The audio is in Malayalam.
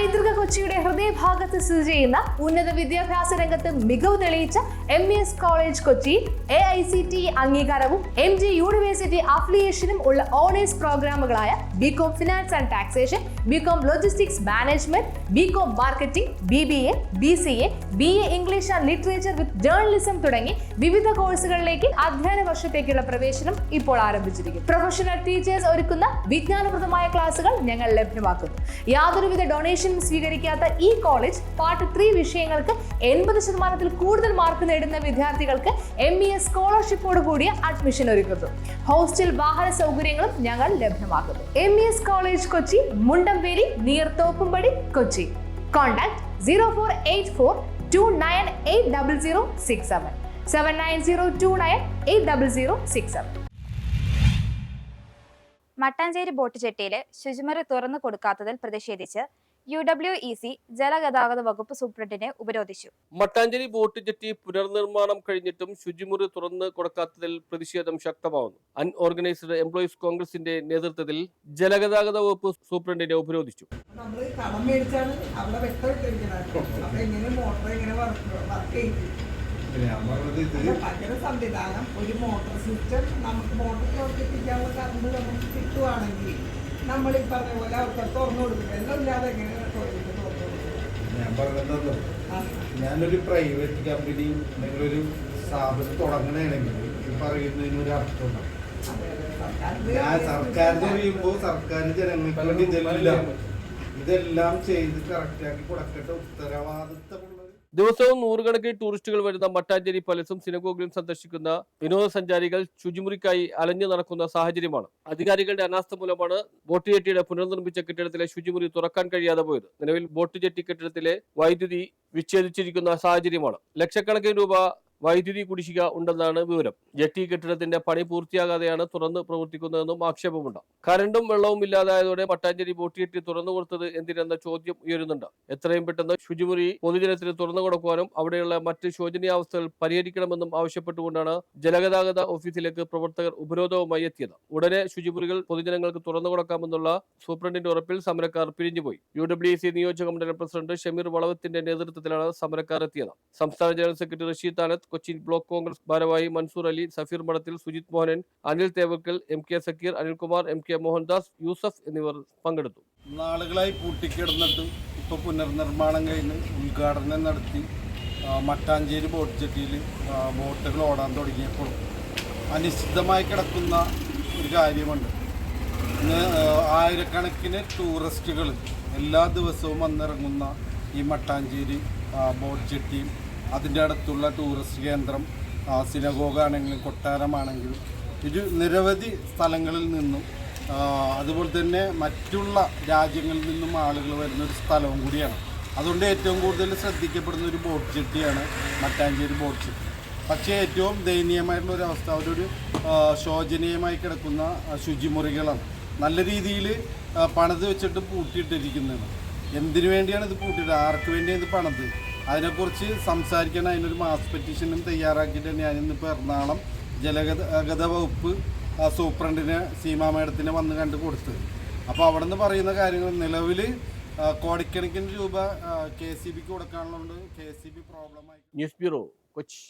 പൈതൃക കൊച്ചിയുടെ ഹൃദയഭാഗത്ത് സ്ഥിതി ചെയ്യുന്ന ഉന്നത വിദ്യാഭ്യാസ രംഗത്ത് മികവ് തെളിയിച്ച M E S college Kochi A I C T അംഗീകാരവും എം ജി യൂണിവേഴ്സിറ്റി അഫിലിയേഷനും ഉള്ള honours പ്രോഗ്രാമുകളായ B Com finance and taxation B Com logistics management B Com marketing B B A B C A B A English and literature with journalism തുടങ്ങി വിവിധ കോഴ്സുകളിലേക്ക് അധ്യയന വർഷത്തേക്കുള്ള പ്രവേശനം ഇപ്പോൾ ആരംഭിച്ചിരിക്കുന്നു. പ്രൊഫഷണൽ ടീച്ചേഴ്സ് ഒരുക്കുന്ന വിജ്ഞാനപ്രദമായ ക്ലാസുകൾ ഞങ്ങൾ ലഭ്യമാക്കുന്നു. യാതൊരുവിധ ഡൊണേഷനും സ്വീകരിക്കാത്ത ഈ കോളേജ് പാർട്ട് ത്രീ വിഷയങ്ങൾക്ക് എൺപത് ശതമാനത്തിൽ കൂടുതൽ മാർക്ക് നേടുന്ന വിദ്യാർത്ഥികൾക്ക് എം ഇ എസ് സ്കോളർഷിപ്പോട് കൂടിയ അഡ്മിഷൻ ഒരുക്കുന്നു. ഹോസ്റ്റൽ വാഹന സൗകര്യങ്ങളും ഞങ്ങൾ ലഭ്യമാക്കുന്നു. M E S college Kochi Mundamperi near Thoppumpady Kochi. Contact zero four eight four two nine eight double zero six seven seven nine zero two nine eight double zero six seven Mattancherry boat ജെട്ടിയിലെ ശുചിമുറി തുറന്നു കൊടുക്കാത്തതിൽ പ്രതിഷേധിച്ച് യു ഡബ്ല്യു ഇ സി ജലഗതാഗത വകുപ്പ് സൂപ്രണ്ടിനെ ഉപരോധിച്ചു. മട്ടാഞ്ചേരി ബോട്ട് ജെട്ടി പുനർനിർമ്മാണം കഴിഞ്ഞിട്ടും ശുചിമുറി തുറന്ന് കൊടുക്കാത്തതിൽ പ്രതിഷേധം ശക്തമാവുന്നു. അൺഓർഗനൈസ്ഡ് എംപ്ലോയീസ് കോൺഗ്രസിന്റെ നേതൃത്വത്തിൽ ജലഗതാഗത വകുപ്പ് സൂപ്രണ്ടിനെ ഉപരോധിച്ചു. സംവിധാനം. ഒരു മോട്ടോർ സിസ്റ്റം നമുക്ക് മോട്ടോർ പ്രവർത്തിപ്പിക്കാനുള്ള കറണ്ട് നമുക്ക് കിട്ടുവാണെങ്കിൽ നമ്മൾ ഈ പറഞ്ഞ പോലെ അവർക്ക് തുറന്നു കൊടുക്കും? ഞാൻ പറഞ്ഞല്ലോ ഞാനൊരു പ്രൈവറ്റ് കമ്പനി അല്ലെങ്കിൽ ഒരു സ്ഥാപനം തുടങ്ങണമെങ്കിൽ ഈ പറയുന്നതിന് ഒരു അർത്ഥമുണ്ട്. അതെ, അതെ, സർക്കാരിന്റെ ഞാൻ സർക്കാർ പറയുമ്പോൾ സർക്കാർ ജനങ്ങൾക്ക് വേണ്ടി ഇതെല്ലാം ഇതെല്ലാം ചെയ്ത് കറക്റ്റാക്കി കൊടുക്കേണ്ട ഉത്തരവാദിത്തമുള്ള ദിവസവും നൂറുകണക്കിന് ടൂറിസ്റ്റുകൾ വരുന്ന മട്ടാഞ്ചേരി പലസും സിനഗോഗിലും സന്ദർശിക്കുന്ന വിനോദസഞ്ചാരികൾ ശുചിമുറിക്കായി അലഞ്ഞു നടക്കുന്ന സാഹചര്യമാണ്. അധികാരികളുടെ അനാസ്ഥ മൂലമാണ് ബോട്ട് ജെട്ടിയുടെ പുനർനിർമ്മിച്ച കെട്ടിടത്തിലെ ശുചിമുറി തുറക്കാൻ കഴിയാതെ പോയത്. നിലവിൽ ബോട്ട് ജെട്ടി കെട്ടിടത്തിലെ വൈദ്യുതി വിച്ഛേദിച്ചിരിക്കുന്ന സാഹചര്യമാണ്. ലക്ഷക്കണക്കിന് രൂപ വൈദ്യുതി കുടിശ്ശിക ഉണ്ടെന്നാണ് വിവരം. ജെട്ടി കെട്ടിടത്തിന്റെ പണി പൂർത്തിയാകാതെയാണ് തുറന്ന് പ്രവർത്തിക്കുന്നതെന്നും ആക്ഷേപമുണ്ട്. കരണ്ടും വെള്ളവും ഇല്ലാതായതോടെ പട്ടാഞ്ചേരി ബോട്ട് തുറന്നു കൊടുത്തത് എന്തിനെന്ന ചോദ്യം ഉയരുന്നുണ്ട്. എത്രയും പെട്ടെന്ന് ശുചിമുറി പൊതുജനത്തിന് തുറന്നു കൊടുക്കുവാനും അവിടെയുള്ള മറ്റ് ശോചനീയാവസ്ഥകൾ പരിഹരിക്കണമെന്നും ആവശ്യപ്പെട്ടുകൊണ്ടാണ് ജലഗതാഗത ഓഫീസിലേക്ക് പ്രവർത്തകർ ഉപരോധവുമായി എത്തിയത്. ഉടനെ ശുചിമുറികൾ പൊതുജനങ്ങൾക്ക് തുറന്നു കൊടുക്കാമെന്നുള്ള സൂപ്രണ്ടിന്റെ ഉറപ്പിൽ സമരക്കാർ പിരിഞ്ഞുപോയി. യു ഡബ്ല്യു സി നിയോജക മണ്ഡലം പ്രസിഡന്റ് ഷമീർ വളവത്തിന്റെ നേതൃത്വത്തിലാണ് സമരക്കാർ എത്തിയത്. സംസ്ഥാന general secretary Rasheed Thanath Cochin block Congress ഭാരവാഹി Mansoor Ali Safeer Madathil Sujith Mohanan Anil Thevakkal M K Sakkeer Anilkumar M K Mohandas Yusuf എന്നിവർ പങ്കെടുത്തു. നാളുകളായി പൂട്ടിക്കിടന്നിട്ട് ഇപ്പോൾ പുനർനിർമ്മാണം കഴിഞ്ഞ് ഉദ്ഘാടനം നടത്തി മട്ടാഞ്ചേരി ബോട്ട് ജെട്ടിയിൽ ബോട്ടുകൾ ഓടാൻ തുടങ്ങിയപ്പോൾ അനിശ്ചിതമായി കിടക്കുന്ന ഒരു കാര്യമുണ്ട്. ഇന്ന് ആയിരക്കണക്കിന് ടൂറിസ്റ്റുകൾ എല്ലാ ദിവസവും വന്നിറങ്ങുന്ന ഈ മട്ടാഞ്ചേരി ബോട്ട് ജെട്ടിയും അതിന്റെ അടുത്തുള്ള ടൂറിസ്റ്റ് കേന്ദ്രം സിനഗോഗാണെങ്കിലും കൊട്ടാരമാണെങ്കിലും ഇത് നിരവധി സ്ഥലങ്ങളിൽ നിന്നും അതുപോലെ തന്നെ മറ്റുള്ള രാജ്യങ്ങളിൽ നിന്നും ആളുകൾ വരുന്ന ഒരു സ്ഥലവും കൂടിയാണ്. അതുകൊണ്ട് ഏറ്റവും കൂടുതൽ ശ്രദ്ധിക്കപ്പെടുന്ന ഒരു ബോട്ട് ജെട്ടിയാണ് മട്ടാഞ്ചേരി ബോട്ട് ജെട്ടി പക്ഷേ ഏറ്റവും ദയനീയമായിട്ടുള്ള ഒരു അവസ്ഥ അവരൊരു ശോചനീയമായി കിടക്കുന്ന ശുചിമുറികളാണ്. നല്ല രീതിയിൽ പണിത് വെച്ചിട്ട് പൂട്ടിയിട്ടിരിക്കുന്നതാണ്. എന്തിനു വേണ്ടിയാണ് ഇത് പൂട്ടിയിട്ട് ആർക്ക് വേണ്ടിയാണ് ഇത് പണിത്? അതിനെക്കുറിച്ച് സംസാരിക്കാൻ അതിനൊരു മാസ് പെറ്റീഷനും തയ്യാറാക്കിയിട്ട് ഞാൻ ഇന്നിപ്പോൾ എറണാകുളം ജലഗതാഗത വകുപ്പ് സൂപ്രണ്ടിനെ സീമാ മേഡത്തിനെ വന്ന് കണ്ട് കൊടുത്തത് അപ്പോൾ അവിടെ നിന്ന് പറയുന്ന കാര്യങ്ങൾ നിലവിൽ കോടിക്കണക്കിന് രൂപ കെ സി ബിക്ക് കൊടുക്കാനുള്ളതുകൊണ്ട് കെ സി ബി പ്രോബ്ലമായി ന്യൂസ് ബ്യൂറോ കൊച്ചി.